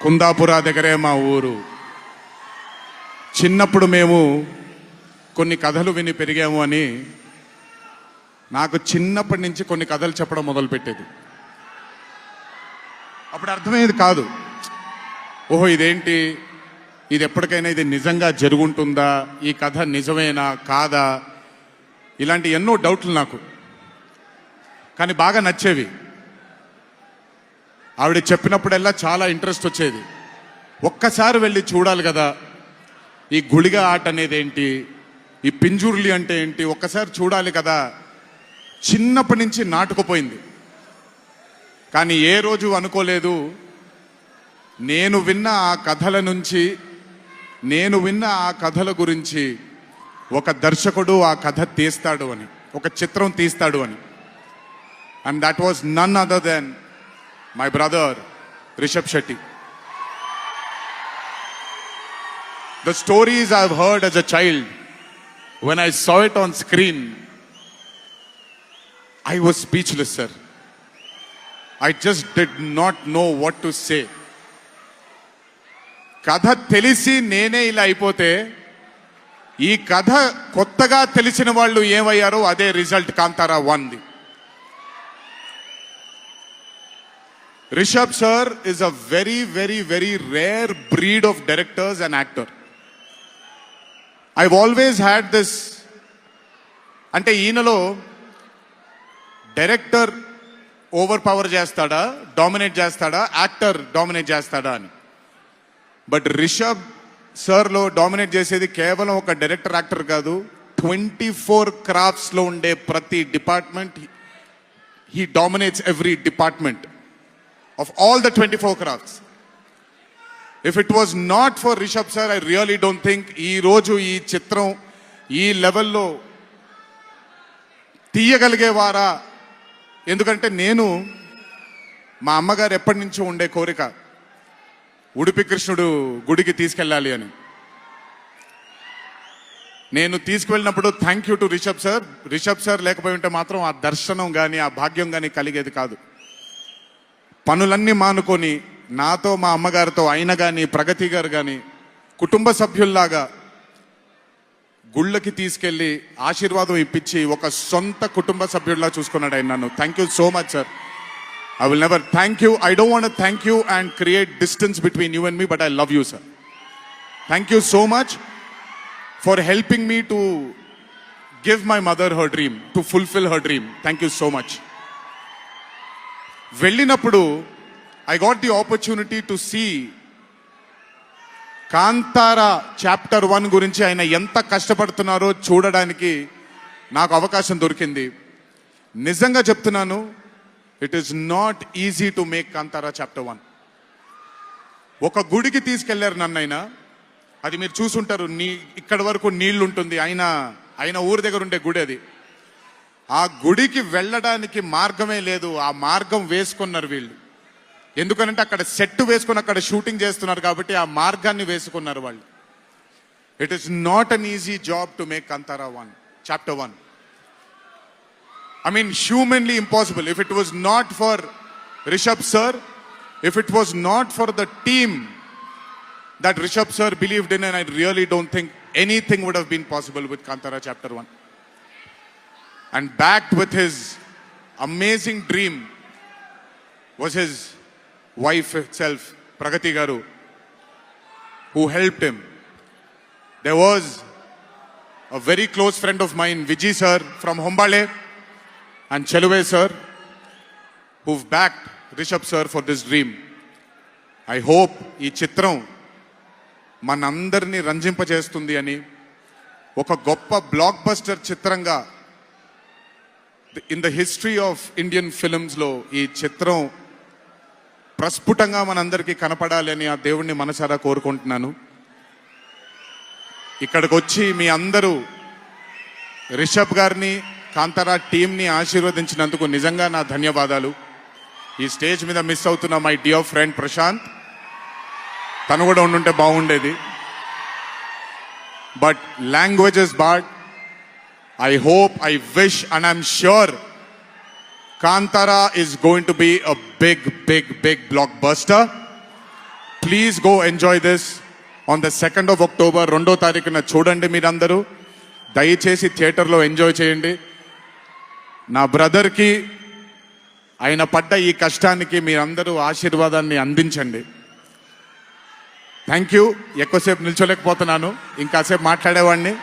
కుందాపుర దగ్గరే మా ఊరు. చిన్నప్పుడు మేము కొన్ని కథలు విని పెరిగాము అని నాకు చిన్నప్పటి నుంచి కొన్ని కథలు చెప్పడం మొదలుపెట్టేది. అప్పుడు అర్థమయ్యేది కాదు. ఓహో ఇదేంటి? ఇది ఎప్పటికైనా ఇది నిజంగా జరుగుంటుందా? ఈ కథ నిజమేనా? కాదా? ఇలాంటి ఎన్నో డౌట్లు నాకు. కానీ బాగా నచ్చేవి. ఆవిడ చెప్పినప్పుడల్లా చాలా ఇంట్రెస్ట్ వచ్చేది. ఒక్కసారి వెళ్ళి చూడాలి కదా ఈ గుళిగ ఆట అనేది ఏంటి ఈ పింజూర్లి అంటే ఏంటి ఒక్కసారి చూడాలి కదా చిన్నప్పటి నుంచి నాటుకుపోయింది. కానీ ఏ రోజు అనుకోలేదు నేను విన్న ఆ కథల నుంచి నేను విన్న ఆ కథల గురించి ఒక దర్శకుడు ఆ కథ తీస్తాడు అని ఒక చిత్రం తీస్తాడు అని. And that was none other than my brother Rishab Shetty the stories I heard as a child when I saw it on screen I was speechless sir I just did not know what to say కథ తెలిసి నేనే ఇలా అయిపోతే ఈ కథ కొత్తగా తెలిసిన వాళ్ళు ఏమయ్యారో అదే result Kantara వన్ది. Rishab sir is a very very very rare breed of directors and actor I always had this అంటే ఈయనలో డైరెక్టర్ ఓవర్ పవర్ చేస్తాడా డామినేట్ చేస్తాడా యాక్టర్ డామినేట్ చేస్తాడా అని. బట్ రిషబ్ సార్లో డామినేట్ చేసేది కేవలం ఒక డైరెక్టర్ యాక్టర్ కాదు. ట్వంటీ ఫోర్ క్రాఫ్ట్స్లో ఉండే ప్రతి department he dominates every department of all the twenty four crafts if it was not for Rishab sir I really don't think ఈ రోజు ఈ చిత్రం ఈ లెవెల్లో తీయగలిగేవారా? ఎందుకంటే నేను మా అమ్మగారు ఎప్పటి నుంచో ఉండే కోరిక ఉడిపి కృష్ణుడు గుడికి తీసుకెళ్ళాలి అని. నేను తీసుకువెళ్ళినప్పుడు thank you to Rishab sir Rishab sir లేకపోయి ఉంటే మాత్రం ఆ దర్శనం కానీ ఆ భాగ్యం కానీ కలిగేది కాదు. పనులన్నీ మానుకొని నాతో మా అమ్మగారితో ఆయన కానీ ప్రగతి గారు కానీ కుటుంబ సభ్యుల్లాగా గుళ్ళకి తీసుకెళ్ళి ఆశీర్వాదం ఇప్పించి ఒక సొంత కుటుంబ సభ్యుల్లా చూసుకున్నాడు ఆయన నన్ను. Thank you so much sir I will never thank you I don't want thank you and create distance between you and me but I love you sir thank you so much for helping me to give my mother her dream to fulfil her dream thank you so much వెళ్ళినప్పుడు I got the opportunity to see Kantara chapter one గురించి ఆయన ఎంత కష్టపడుతున్నారో చూడడానికి నాకు అవకాశం దొరికింది. నిజంగా చెప్తున్నాను it is not easy to make Kantara chapter one ఒక గుడికి తీసుకెళ్ళారు నన్నైనా. అది మీరు చూసుంటారు నీ ఇక్కడ వరకు నీళ్ళు ఉంటుంది ఆయన ఆయన ఊరి దగ్గర ఉండే గుడి అది. ఆ గుడికి వెళ్ళడానికి మార్గమే లేదు. ఆ మార్గం వేసుకున్నారు వీళ్ళు. ఎందుకనంటే అక్కడ సెట్ వేసుకుని అక్కడ షూటింగ్ చేస్తున్నారు కాబట్టి ఆ మార్గాన్ని వేసుకున్నారు వాళ్ళు. It is not an easy job to make Kantara one chapter one I mean humanly impossible if it was not for Rishab sir if it was not for the team that Rishab sir believed in and I really don't think anything would been possible with with Kantara chapter 1. And backed with his amazing dream was his wife itself, Pragati Garu, who helped him. There was a very close friend of mine, Vijay sir from Hombale, and Cheluve sir, who've backed Rishabh sir for this dream. I hope ఈ చిత్రం మనందరినీ రంజింపజేస్తుంది అని ఒక గొప్ప blockbuster చిత్రంగా in the history of Indian ఫిలిమ్స్లో ఈ చిత్రం ప్రస్ఫుటంగా మనందరికీ కనపడాలి అని ఆ దేవుణ్ణి మనసారా కోరుకుంటున్నాను. ఇక్కడికి వచ్చి మీ అందరూ రిషబ్ గారిని కాంతారా టీంని ఆశీర్వదించినందుకు నిజంగా నా ధన్యవాదాలు. ఈ స్టేజ్ మీద మిస్ అవుతున్న మై డియర్ ఫ్రెండ్ ప్రశాంత్ తను కూడా ఉండుంటే బాగుండేది. But languages bad I hope I wish and I'm sure Kantara is going to be a big big big blockbuster please go enjoy this on the second of October రెండో తారీఖున చూడండి మీరందరూ. దయచేసి థియేటర్లో ఎంజాయ్ చేయండి. నా బ్రదర్కి ఆయన పడ్డ ఈ కష్టానికి మీరందరూ ఆశీర్వాదాన్ని అందించండి. థ్యాంక్ యూ ఎక్కువసేపు నిల్చోలేకపోతున్నాను. ఇంకాసేపు మాట్లాడేవాడిని.